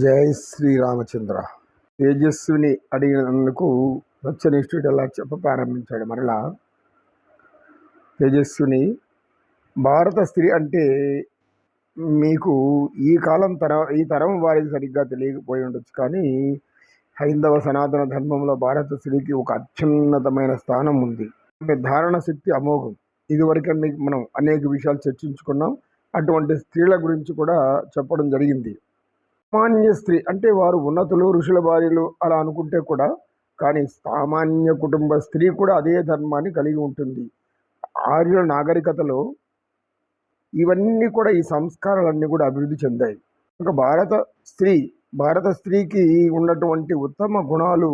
జై శ్రీరామచంద్ర. తేజస్విని అడిగినందుకు దక్షిణ ఇన్స్టిట్యూట్ ఎలా చెప్ప ప్రారంభించాడు. మరలా తేజస్విని భారత స్త్రీ అంటే మీకు ఈ కాలం తర ఈ తరం వారికి సరిగ్గా తెలియకపోయి ఉండొచ్చు. కానీ హైందవ సనాతన ధర్మంలో భారత స్త్రీకి ఒక అత్యున్నతమైన స్థానం ఉంది. ధారణ శక్తి అమోఘం. ఇదివరకే మీకు మనం అనేక విషయాలు చర్చించుకున్నాం. అటువంటి స్త్రీల గురించి కూడా చెప్పడం జరిగింది. సామాన్య స్త్రీ అంటే వారు ఉన్నతులు ఋషుల భార్యలు అలా అనుకుంటే కూడా కానీ సామాన్య కుటుంబ స్త్రీ కూడా అదే ధర్మాన్ని కలిగి ఉంటుంది. ఆర్యుల నాగరికతలో ఇవన్నీ కూడా ఈ సంస్కారాలన్నీ కూడా అభివృద్ధి చెందాయి. ఒక భారత స్త్రీ భారత స్త్రీకి ఉన్నటువంటి ఉత్తమ గుణాలు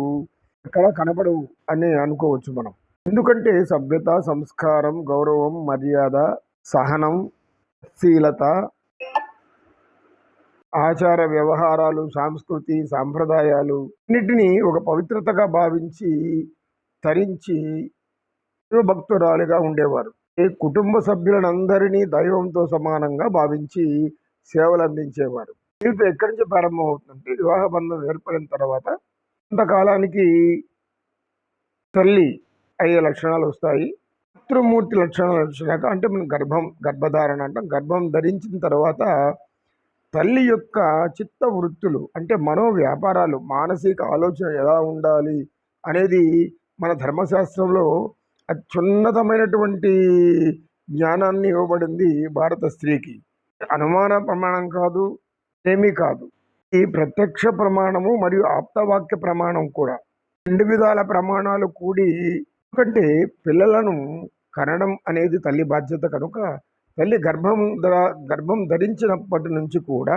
ఎక్కడ కనపడవు అని అనుకోవచ్చు మనం. ఎందుకంటే సభ్యత సంస్కారం గౌరవం మర్యాద సహనం శీలత ఆచార వ్యవహారాలు సాంస్కృతి సాంప్రదాయాలు అన్నిటినీ ఒక పవిత్రతగా భావించి తరించి శివభక్తురాలుగా ఉండేవారు. ఈ కుటుంబ సభ్యులందరినీ దైవంతో సమానంగా భావించి సేవలు అందించేవారు. జీవితం ఎక్కడి నుంచి ప్రారంభమవుతుందంటే వివాహ బంధం ఏర్పడిన తర్వాత కొంతకాలానికి తల్లి అయ్యే లక్షణాలు వస్తాయి. మాతృమూర్తి లక్షణాలు వచ్చినాక అంటే మనం గర్భం గర్భధారణ అంటాం. గర్భం ధరించిన తర్వాత తల్లి యొక్క చిత్త వృత్తులు అంటే మనో వ్యాపారాలు మానసిక ఆలోచన ఎలా ఉండాలి అనేది మన ధర్మశాస్త్రంలో అత్యున్నతమైనటువంటి జ్ఞానాన్ని ఇవ్వబడింది భారత స్త్రీకి. అనుమాన ప్రమాణం కాదు ఏమీ కాదు. ఈ ప్రత్యక్ష ప్రమాణము మరియు ఆప్తవాక్య ప్రమాణం కూడా. రెండు విధాల ప్రమాణాలు కూడి ఎందుకంటే పిల్లలను కనడం అనేది తల్లి బాధ్యత కనుక తల్లి గర్భం ధర గర్భం ధరించినప్పటి నుంచి కూడా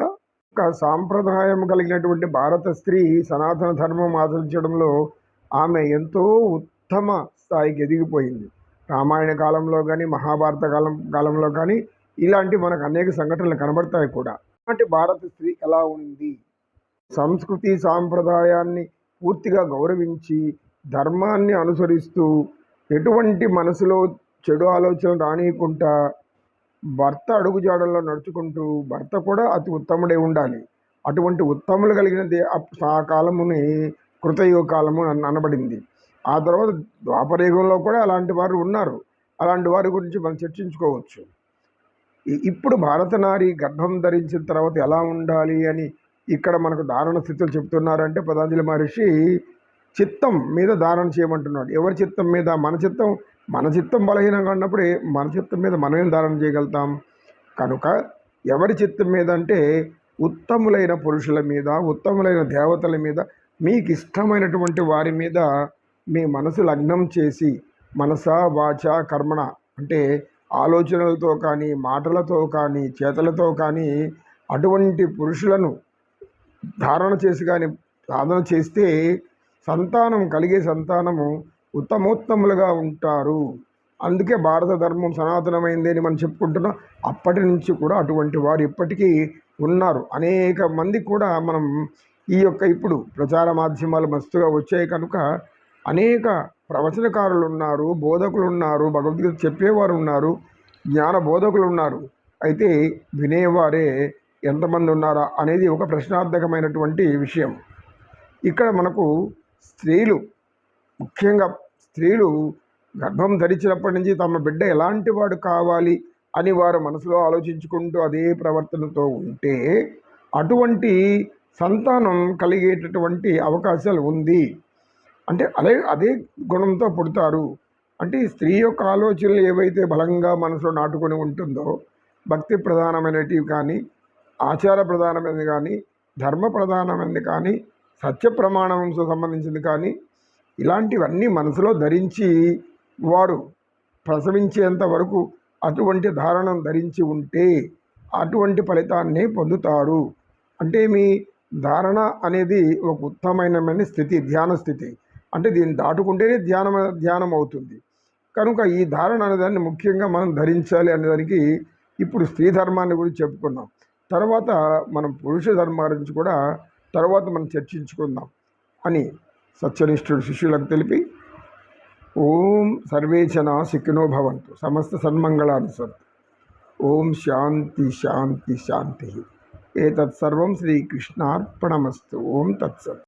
ఒక సాంప్రదాయం కలిగినటువంటి భారత స్త్రీ సనాతన ధర్మం ఆచరించడంలో ఆమె ఎంతో ఉత్తమ స్థాయికి ఎదిగిపోయింది. రామాయణ కాలంలో కానీ మహాభారత కాలం కాలంలో కానీ ఇలాంటి మనకు అనేక సంఘటనలు కనబడతాయి కూడా. అలాంటి భారత స్త్రీ ఎలా ఉంది సంస్కృతి సాంప్రదాయాన్ని పూర్తిగా గౌరవించి ధర్మాన్ని అనుసరిస్తూ ఎటువంటి మనసులో చెడు ఆలోచనలు రానియకుండా భర్త అడుగుజాడల్లో నడుచుకుంటూ భర్త కూడా అతి ఉత్తముడే ఉండాలి. అటువంటి ఉత్తములు కలిగిన దే- ఆ కాలముని కృతయుగ కాలము అనబడింది. ఆ తర్వాత ద్వాపరయుగంలో కూడా అలాంటి వారు ఉన్నారు. అలాంటి వారి గురించి మనం చర్చించుకోవచ్చు. ఇప్పుడు భారత నారి గర్భం ధరించిన తర్వాత ఎలా ఉండాలి అని ఇక్కడ మనకు దారుణ స్థితులు చెప్తున్నారంటే పతంజలి మహర్షి చిత్తం మీద దానం చేయమంటున్నాడు. ఎవరి చిత్తం మీద? మన చిత్తం మన చిత్తం బలహీనంగా ఉన్నప్పుడే మన చిత్తం మీద మనమేం దానం చేయగలుగుతాం? కనుక ఎవరి చిత్తం మీద అంటే ఉత్తములైన పురుషుల మీద ఉత్తములైన దేవతల మీద మీకు ఇష్టమైనటువంటి వారి మీద మీ మనసు లగ్నం చేసి మనస వాచ కర్మణ అంటే ఆలోచనలతో కానీ మాటలతో కానీ చేతలతో కానీ అటువంటి పురుషులను ధారణ చేసి కానీ సాధన చేస్తే సంతానం కలిగే సంతానము ఉత్తమోత్తములుగా ఉంటారు. అందుకే భారత ధర్మం సనాతనమైంది అని మనం చెప్పుకుంటున్నాం. అప్పటి నుంచి కూడా అటువంటి వారు ఇప్పటికీ ఉన్నారు. అనేక మంది కూడా మనం ఈ యొక్క ఇప్పుడు ప్రచార మాధ్యమాలు మస్తుగా వచ్చాయి కనుక అనేక ప్రవచనకారులు ఉన్నారు బోధకులు ఉన్నారు భగవద్గీత చెప్పేవారు ఉన్నారు జ్ఞాన బోధకులు ఉన్నారు. అయితే వినేవారే ఎంతమంది ఉన్నారా అనేది ఒక ప్రశ్నార్థకమైనటువంటి విషయం. ఇక్కడ మనకు స్త్రీలు ముఖ్యంగా స్త్రీలు గర్భం ధరించినప్పటి నుంచి తమ బిడ్డ ఎలాంటి వాడు కావాలి అని వారు మనసులో ఆలోచించుకుంటూ అదే ప్రవర్తనతో ఉంటే అటువంటి సంతానం కలిగేటటువంటి అవకాశాలు ఉంది. అంటే అదే అదే గుణంతో పుడతారు. అంటే స్త్రీ యొక్క ఆలోచనలు ఏవైతే బలంగా మనసులో నాటుకొని ఉంటుందో భక్తి ప్రధానమైనటివి కానీ ఆచార ప్రధానమైనది కానీ ధర్మ ప్రధానమైనది కానీ సత్య ప్రమాణంతో సంబంధించింది కానీ ఇలాంటివన్నీ మనసులో ధరించి వారు ప్రసవించేంత వరకు అటువంటి ధారణం ధరించి ఉంటే అటువంటి ఫలితాన్ని పొందుతారు. అంటే మీ ధారణ అనేది ఒక ఉత్తమమైన స్థితి ధ్యాన స్థితి. అంటే దీన్ని దాటుకుంటేనే ధ్యానం ధ్యానం అవుతుంది. కనుక ఈ ధారణ అనేదాన్ని ముఖ్యంగా మనం ధరించాలి అనేదానికి ఇప్పుడు స్త్రీ ధర్మాన్ని గురించి చెప్పుకున్నాం. తర్వాత మనం పురుష ధర్మం గురించి కూడా తర్వాత మనం చర్చించుకుందాం అని సత్యనిష్ఠుడు శిష్యులకు తెలిపి ఓం సర్వేచన సిక్కినో భవంతు సమస్త సన్మంగళాన్ని సంతు. ఓం శాంతి శాంతి శాంతి. ఏతత్సర్వం శ్రీకృష్ణార్పణమస్తు. ఓం తత్సత్.